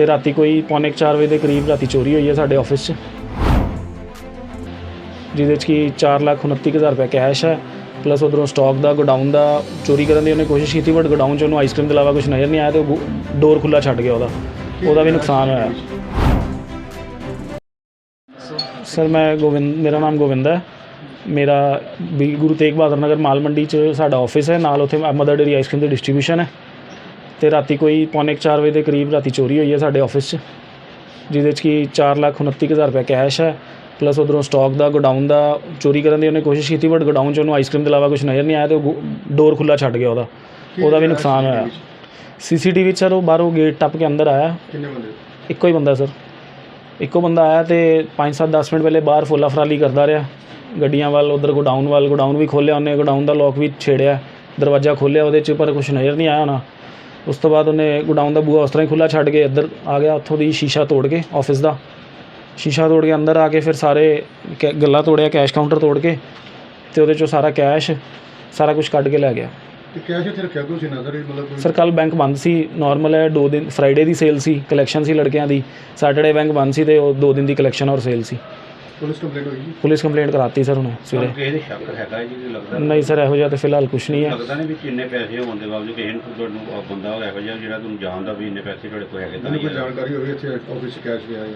ਤੇ ਰਾਤੀ ਕੋਈ ਪੌਣੇ 4 ਵਜੇ ਦੇ ਕਰੀਬ ਰਾਤੀ ਚੋਰੀ ਹੋਈ ਹੈ ਸਾਡੇ ਆਫਿਸ 'ਚ। ਜਿਹਦੇ 'ਚ ਕਿ 4,29,000 ਰੁਪਏ ਕੈਸ਼ ਹੈ ਪਲੱਸ ਉਧਰੋਂ ਸਟਾਕ ਦਾ ਗੋਡਾਊਨ ਦਾ ਚੋਰੀ ਕਰਨ ਦੀ ਉਹਨੇ ਕੋਸ਼ਿਸ਼ ਕੀਤੀ ਬਟ ਗੋਡਾਊਨ 'ਚ ਉਹਨੂੰ ਆਈਸਕ੍ਰੀਮ ਦੇ ਇਲਾਵਾ ਕੁਝ ਨਜ਼ਰ ਨਹੀਂ ਆਇਆ ਤੇ ਡੋਰ ਖੁੱਲਾ ਛੱਡ ਗਿਆ ਉਹਦਾ। ਉਹਦਾ ਵੀ ਨੁਕਸਾਨ ਹੋਇਆ। ਸਰ ਮੈਂ ਗੋਵਿੰਦ ਮੇਰਾ ਨਾਮ ਗੋਬਿੰਦ ਹੈ। ਮੇਰਾ ਵੀ ਗੁਰੂ ਤੇਗ ਬਹਾਦਰ ਨਗਰ ਮਾਲ ਮੰਡੀ 'ਚ ਸਾਡਾ ਆਫਿਸ ਹੈ ਨਾਲ ਉੱਥੇ ਮਦਰ ਡੇਰੀ ਆਈਸਕ੍ਰੀਮ ਦੀ ਡਿਸਟ੍ਰੀਬਿਊਸ਼ਨ ਹੈ। ਤੇ ਰਾਤੀ ਕੋਈ ਪੌਣੇ 4 ਵਜੇ ਦੇ ਕਰੀਬ ਰਾਤੀ ਚੋਰੀ ਹੋਈ ਹੈ ਸਾਡੇ ਆਫਿਸ 'ਚ ਜਿਹਦੇ 'ਚ ਕਿ 4,29,000 ਰੁਪਏ ਕੈਸ਼ ਹੈ ਪਲੱਸ ਉਧਰੋਂ ਸਟਾਕ ਦਾ ਗੋਡਾਊਨ ਦਾ ਚੋਰੀ ਕਰਨ ਦੀ ਉਹਨੇ ਕੋਸ਼ਿਸ਼ ਕੀਤੀ ਬਟ ਗੋਡਾਊਨ 'ਚ ਉਹਨੂੰ ਆਈਸਕ੍ਰੀਮ ਦੇ ਇਲਾਵਾ ਕੁਝ ਨਜ਼ਰ ਨਹੀਂ ਆਇਆ ਤੇ ਉਹ ਡੋਰ ਖੁੱਲਾ ਛੱਡ ਗਿਆ ਉਹਦਾ। ਉਹਦਾ ਵੀ ਨੁਕਸਾਨ ਹੋਇਆ। ਸੀਸੀਟੀਵੀ 'ਚ ਸਰ ਉਹ ਬਾਹਰੋਂ ਗੇਟ ਟੱਪ ਕੇ ਅੰਦਰ ਆਇਆ। ਕਿੰਨੇ ਬੰਦੇ ਇੱਕੋ ਹੀ ਬੰਦਾ ਸਰ। ਇੱਕੋ ਬੰਦਾ ਆਇਆ ਤੇ 5-7 10 ਮਿੰਟ ਪਹਿਲੇ ਬਾਹਰ ਫੋਲਾ ਫਰਾਲੀ ਕਰਦਾ ਰਿਹਾ। ਗੱਡੀਆਂ ਵੱਲ ਉਧਰ ਗੋਡਾਊਨ ਵੱਲ ਗੋਡਾਊਨ ਵੀ ਖੋਲ੍ਹਿਆ ਉਹਨੇ ਗੋਡਾਊਨ ਦਾ ਲੋਕ ਵੀ ਛੇੜਿਆ ਦਰਵਾਜ਼ਾ ਖੋਲ੍ਹਿਆ ਉਹਦੇ 'ਚ ਪਰ ਕੁਝ ਨਜ਼ਰ ਨਹੀਂ ਆਇਆ ਹੋਣਾ। ਉਸ ਤੋਂ ਬਾਅਦ ਉਹਨੇ ਗੋਡਾਊਨ ਦਾ ਬੂਹਾ ਉਸ ਤਰ੍ਹਾਂ ਹੀ ਖੁੱਲਾ ਛੱਡ ਕੇ ਇੱਧਰ ਆ ਗਿਆ ਉੱਥੋਂ ਦੀ ਸ਼ੀਸ਼ਾ ਤੋੜ ਕੇ ਆਫਿਸ ਦਾ। ਸ਼ੀਸ਼ਾ ਤੋੜ ਕੇ ਅੰਦਰ ਆ ਕੇ ਫਿਰ ਸਾਰੇ ਗੱਲਾ ਤੋੜਿਆ ਕੈਸ਼ ਕਾਊਂਟਰ ਤੋੜ ਕੇ ਤੇ ਉਹਦੇ 'ਚੋਂ ਸਾਰਾ ਕੈਸ਼ ਸਾਰਾ ਕੁਝ ਕੱਢ ਕੇ ਲੈ ਗਿਆ। ਤੇ ਕੈਸ਼ ਇੱਥੇ ਰੱਖਿਆ ਤੁਸੀਂ ਨਜ਼ਰ ਹੀ ਮਤਲਬ ਕੋਈ ਸਰ ਕੱਲ ਬੈਂਕ ਬੰਦ ਸੀ ਨਾਰਮਲ ਹੈ ਦੋ ਦਿਨ ਫਰਾਈਡੇ ਦੀ ਸੇਲ ਸੀ ਕਲੈਕਸ਼ਨ ਸੀ ਲੜਕਿਆਂ ਦੀ ਸੈਟਰਡੇ ਬੈਂਕ ਬੰਦ ਸੀ ਤੇ ਉਹ ਦੋ ਦਿਨ ਦੀ ਕਲੈਕਸ਼ਨ ਔਰ ਸੇਲ ਸੀ। ਪੁਲਿਸ ਕੰਪਲੇਂਟ ਹੋਈ ਜੀ? ਪੁਲਿਸ ਕੰਪਲੇਂਟ ਕਰਾਤੀ ਸਰ ਉਹਨੇ ਸਵੇਰੇ। ਕਿਸੇ ਦੇ ਸ਼ੱਕ ਹੈਗਾ ਜੀ ਕਿ ਲੱਗਦਾ ਨਹੀਂ ਸਰ ਇਹੋ ਜਿਹਾ ਤੇ ਫਿਲਹਾਲ ਕੁਝ ਨਹੀਂ ਹੈ। ਲੱਗਦਾ ਨਹੀਂ ਵੀ ਕਿੰਨੇ ਪੈਸੇ ਹੋਣ ਦੇ ਬਾਵਜੂਦ ਕਿਸੇ ਨੂੰ ਤੁਹਾਨੂੰ ਉਹ ਬੰਦਾ ਹੋਇਆ ਇਹੋ ਜਿਹਾ ਜਿਹੜਾ ਤੁਹਾਨੂੰ ਜਾਣਦਾ ਵੀ ਇੰਨੇ ਪੈਸੇ ਤੁਹਾਡੇ ਕੋਲ ਹੈਗੇ ਤਾਂ ਨਹੀਂ ਕੋਈ ਜਾਣਕਾਰੀ ਹੋਈ ਇੱਥੇ ਆਫਿਸ 'ਚ ਕੈਸ਼ ਪਿਆ ਹੈ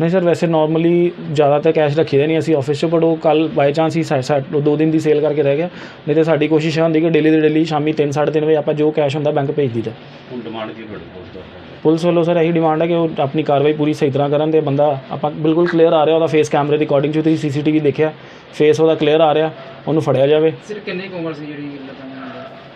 ਨਹੀਂ ਸਰ ਵੈਸੇ ਨਾਰਮਲੀ ਜ਼ਿਆਦਾ ਤਾਂ ਕੈਸ਼ ਰੱਖੀਦੇ ਨਹੀਂ ਅਸੀਂ ਆਫਿਸ 'ਚ ਬਟ ਉਹ ਕੱਲ ਬਾਈ ਚਾਂਸ ਹੀ ਸਾ- ਸਾ- ਉਹ ਦੋ ਦਿਨ ਦੀ ਸੇਲ ਕਰਕੇ ਰਹਿ ਗਿਆ। ਨਹੀਂ ਤੇ ਸਾਡੀ ਕੋਸ਼ਿਸ਼ ਇਹ ਹੁੰਦੀ ਕਿ ਡੇਲੀ ਦੀ ਡੇਲੀ ਸ਼ਾਮੀ 3 3:30 ਵਜੇ ਆਪਾਂ ਜੋ ਕੈਸ਼ ਹੁੰਦਾ ਬੈਂਕ ਭੇਜ ਦਈਦਾ। ਹੁਣ ਡਿਮਾਂਡ ਕੀ ਤੁਹਾਡੇ ਕੋਲ ਪੁਲਿਸ ਵੱਲੋਂ ਸਰ ਇਹੀ ਡਿਮਾਂਡ ਹੈ ਕਿ ਉਹ ਆਪਣੀ ਕਾਰਵਾਈ ਪੂਰੀ ਸਹੀ ਤਰ੍ਹਾਂ ਕਰਨ ਤੇ ਬੰਦਾ ਆਪਾਂ ਬਿਲਕੁਲ ਕਲੀਅਰ ਆ ਰਿਹਾ ਉਹਦਾ ਫੇਸ ਕੈਮਰੇ ਦੀ ਅਕੋਰਡਿੰਗ ਟੂ ਤੁਸੀਂ ਸੀਸੀਟੀਵੀ ਦੇਖਿਆ ਫੇਸ ਉਹਦਾ ਕਲੀਅਰ ਆ ਰਿਹਾ ਉਹਨੂੰ ਫੜਿਆ ਜਾਵੇ। ਸਿਰ ਕਿੰਨੀ ਕੁ ਉਮਰ ਸੀ ਜਿਹੜੀ ਲਤਾਂ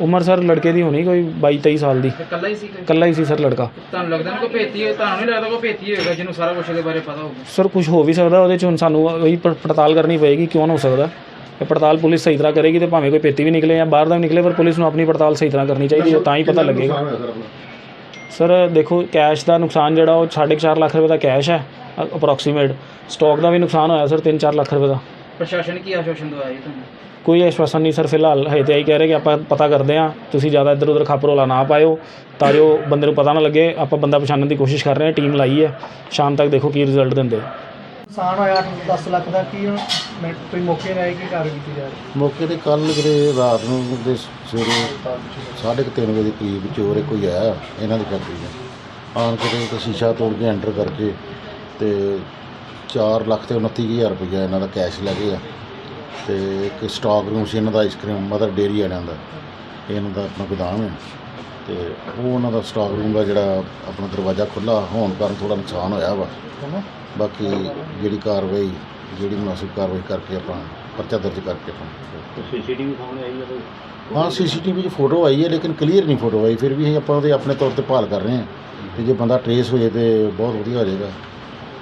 ਉਮਰ ਸਰ ਲੜਕੇ ਦੀ ਹੋਣੀ ਕੋਈ 22 23 ਸਾਲ ਦੀ। ਤੇ ਕੱਲਾ ਹੀ ਸੀ ਇਕੱਲਾ ਹੀ ਸੀ ਸਰ ਲੜਕਾ। ਤੁਹਾਨੂੰ ਲੱਗਦਾ ਨਾ ਕੋਈ ਭੇਤੀ ਹੋ ਤੁਹਾਨੂੰ ਨਹੀਂ ਲੱਗਦਾ ਕੋਈ ਭੇਤੀ ਹੋਏਗਾ ਜਿਹਨੂੰ ਸਾਰਾ ਕੁਝ ਇਹਦੇ ਬਾਰੇ ਪਤਾ ਹੋਊਗਾ? ਸਰ ਕੁਝ ਹੋ ਵੀ ਸਕਦਾ ਉਹਦੇ ਚ ਹੁਣ ਸਾਨੂੰ ਉਹੀ ਪ- ਪੜਤਾਲ ਕਰਨੀ ਪਏਗੀ ਕਿਉਂ ਹੋ ਸਕਦਾ। ਇਹ ਪੜਤਾਲ ਪੁਲਿਸ ਸਹੀ ਤਰ੍ਹਾਂ ਕਰੇਗੀ ਤੇ ਭਾਵੇਂ ਕੋਈ ਪੇਤੀ ਵੀ ਨਿਕਲੇ ਜਾਂ ਬਾਹਰ ਦਾ ਵੀ ਨਿਕਲੇ ਪਰ ਪੁਲਿਸ ਨੂੰ ਆਪਣੀ ਪੜਤਾਲ ਸਹੀ ਤਰ੍ਹਾਂ ਕਰਨੀ ਚਾਹੀਦੀ ਹੈ ਤਾਂ ਹੀ ਪਤਾ ਲੱਗੇਗਾ। ਸਰ ਦੇਖੋ ਕੈਸ਼ ਦਾ ਨੁਕਸਾਨ ਜਿਹੜਾ ਉਹ 4.5 ਲੱਖ ਰੁਪਏ ਦਾ ਕੈਸ਼ ਹੈ ਅਪਰੋਕਸੀਮੇਟ ਸਟਾਕ ਦਾ ਵੀ ਨੁਕਸਾਨ ਹੋਇਆ ਸਰ 3-4 ਲੱਖ ਰੁਪਏ ਦਾ। ਪ੍ਰਸ਼ਾਸਨ ਕੀ ਆਸ਼ਵਾਸਨ ਦਵਾਇਆ ਜੀ ਤੁਹਾਨੂੰ? ਕੋਈ ਐਸ਼ਵਾਸਨ ਨਹੀਂ ਸਰ ਫਿਲਹਾਲ ਹਜੇ ਤੇ ਆਈ ਕਹਿ ਰਹੇ ਕਿ ਆਪਾਂ ਪਤਾ ਕਰਦੇ ਹਾਂ। ਤੁਸੀਂ ਜ਼ਿਆਦਾ ਇੱਧਰ ਉੱਧਰ ਖਪਰੋਲਾ ਨਾ ਪਾਇਓ ਤਾਂ ਜੋ ਬੰਦੇ ਨੂੰ ਪਤਾ ਨਾ ਲੱਗੇ ਆਪਾਂ ਬੰਦਾ ਪਛਾਣਨ ਦੀ ਕੋਸ਼ਿਸ਼ ਕਰ ਰਹੇ ਹਾਂ ਟੀਮ ਲਾਈ ਹੈ। ਸ਼ਾਮ ਤੱਕ ਦੇਖੋ ਕੀ ਰਿਜ਼ਲਟ ਦਿੰਦੇ। ਨੁਕਸਾਨ ਹੋਇਆ 10 ਲੱਖ ਦਾ ਕੀ ਹੁਣ ਮੈਂ ਕੋਈ ਮੌਕੇ ਆਏ ਕੀ ਕਾਰਵਾਈ ਕੀਤੀ ਜਾ ਰਹੀ? ਮੌਕੇ ਤੇ ਕੱਲ ਜਿਹੜੇ ਰਾਤ ਨੂੰ ਦੇ ਸਵੇਰੇ ਸਾਢੇ ਕੁ ਤਿੰਨ ਵਜੇ ਦੇ ਕਰੀਬ ਚੋਰ ਕੋਈ ਆਇਆ ਇਹਨਾਂ ਦੀ ਫੈਕਟਰੀ 'ਚ। ਆਣ ਕੇ ਤੇ ਸ਼ੀਸ਼ਾ ਤੋੜ ਕੇ ਐਂਟਰ ਕਰਕੇ ਤੇ 4 ਲੱਖ ਤੇ 29000 ਰੁਪਇਆ ਇਹਨਾਂ ਦਾ ਕੈਸ਼ ਲੈ ਗਏ ਆ। ਤੇ ਇੱਕ ਸਟਾਕ ਰੂਮ ਸੀ ਇਹਨਾਂ ਦਾ ਆਈਸਕ੍ਰੀਮ ਮਦਰ ਡੇਰੀ ਵਾਲਿਆਂ ਦਾ। ਇਹਨਾਂ ਦਾ ਆਪਣਾ ਗੋਦਾਮ ਹੈ ਤੇ ਉਹ ਉਹਨਾਂ ਦਾ ਸਟਾਕ ਰੂਮ ਦਾ ਜਿਹੜਾ ਆਪਣਾ ਦਰਵਾਜ਼ਾ ਖੁੱਲਾ ਹੋਣ ਕਾਰਨ ਥੋੜਾ ਨੁਕਸਾਨ ਹੋਇਆ ਵਾ। ਬਾਕੀ ਜਿਹੜੀ ਕਾਰਵਾਈ ਜਿਹੜੀ ਮੁਨਾਸਿਬ ਕਾਰਵਾਈ ਕਰਕੇ ਆਪਾਂ ਪਰਚਾ ਦਰਜ ਕਰਕੇ ਆਪਾਂ। ਸੀਸੀਟੀਵੀ ਸਾਹਮਣੇ ਆਈ ਹੈ ਕੋਈ? ਹਾਂ ਸੀਸੀਟੀਵੀ 'ਚ ਫੋਟੋ ਆਈ ਹੈ ਲੇਕਿਨ ਕਲੀਅਰ ਨਹੀਂ ਫੋਟੋ ਆਈ। ਫਿਰ ਵੀ ਅਸੀਂ ਆਪਾਂ ਉਹਦੇ ਆਪਣੇ ਤੌਰ ਤੇ ਭਾਲ ਕਰ ਰਹੇ ਹਾਂ। ਤੇ ਜੇ ਬੰਦਾ ਟਰੇਸ ਹੋ ਜਾਏ ਤੇ ਬਹੁਤ ਵਧੀਆ ਹੋ ਜਾਏਗਾ।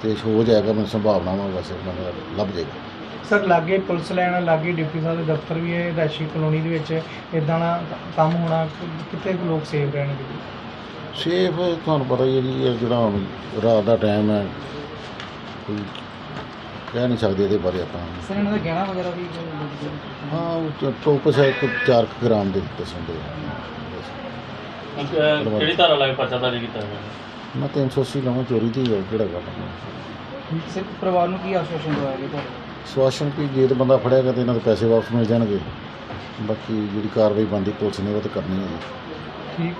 ਤੇ ਹੋ ਜਾਏਗਾ ਮੈਨੂੰ ਸੰਭਾਵਨਾ ਵਾ ਵੈਸੇ ਬੰਦਾ ਲੱਭ ਜਾਏਗਾ। ਸਰ ਲਾਗੇ ਪੁਲਿਸ ਲਾਈਨ ਲਾਗੇ ਡਿਪਟੀ ਸਾਹਿਬ ਦੇ ਦਫ਼ਤਰ ਵੀ ਹੈ ਰੈਸ਼ੀ ਕਲੋਨੀ ਦੇ ਵਿੱਚ ਇਦਾਂ ਦਾ ਕੰਮ ਹੋਣਾ ਕਿੱਥੇ ਕੁ ਲੋਕ ਸੇਫ ਰਹਿਣਗੇ ਸੇਫ ਤੁਹਾਨੂੰ ਪਤਾ ਹੀ ਹੈ ਜੀ ਇਹ ਜਿਹੜਾ ਹੁਣ ਰਾਤ ਦਾ ਟਾਈਮ ਹੈ ਕੋਈ ਕਹਿ ਨਹੀਂ ਸਕਦੇ ਇਹਦੇ ਬਾਰੇ ਆਪਾਂ। ਸਰ ਇਹਨਾਂ ਦਾ ਗਹਿਣਾ ਵਗੈਰਾ ਵੀ ਹਾਂ ਉਹ ਟੋਪਸ ਹੈ ਕੋਈ 4 ਗ੍ਰਾਮ ਦੇ ਕਿਸਮ ਦੇ। ਕਿਹੜੀ ਧਾਰਾ ਲਾਇਆ ਪਰਚਾ ਦਰਜ ਕੀਤਾ ਮੈਂ 380 ਲਵਾਂ ਚੋਰੀ ਦੀ ਹੈ ਕਿਹੜਾ ਗੱਲ ਸਿਰਫ ਪਰਿਵਾਰ ਨੂੰ ਕੀ ਆਸ਼ਵਾਸਨ ਦਵਾਇਆ ਤੁਹਾਨੂੰ ਸਵਾਸ਼ਨ ਵੀ ਜੇ ਤਾਂ ਬੰਦਾ ਫੜਿਆ ਗਿਆ ਤੇ ਇਹਨਾਂ ਦੇ ਪੈਸੇ ਵਾਪਸ ਮਿਲ ਜਾਣਗੇ। ਬਾਕੀ ਜਿਹੜੀ ਕਾਰਵਾਈ ਬਣਦੀ ਪੁਲਿਸ ਨੇ ਉਹ ਤਾਂ ਕਰਨੀ ਹੈ। ਜੀ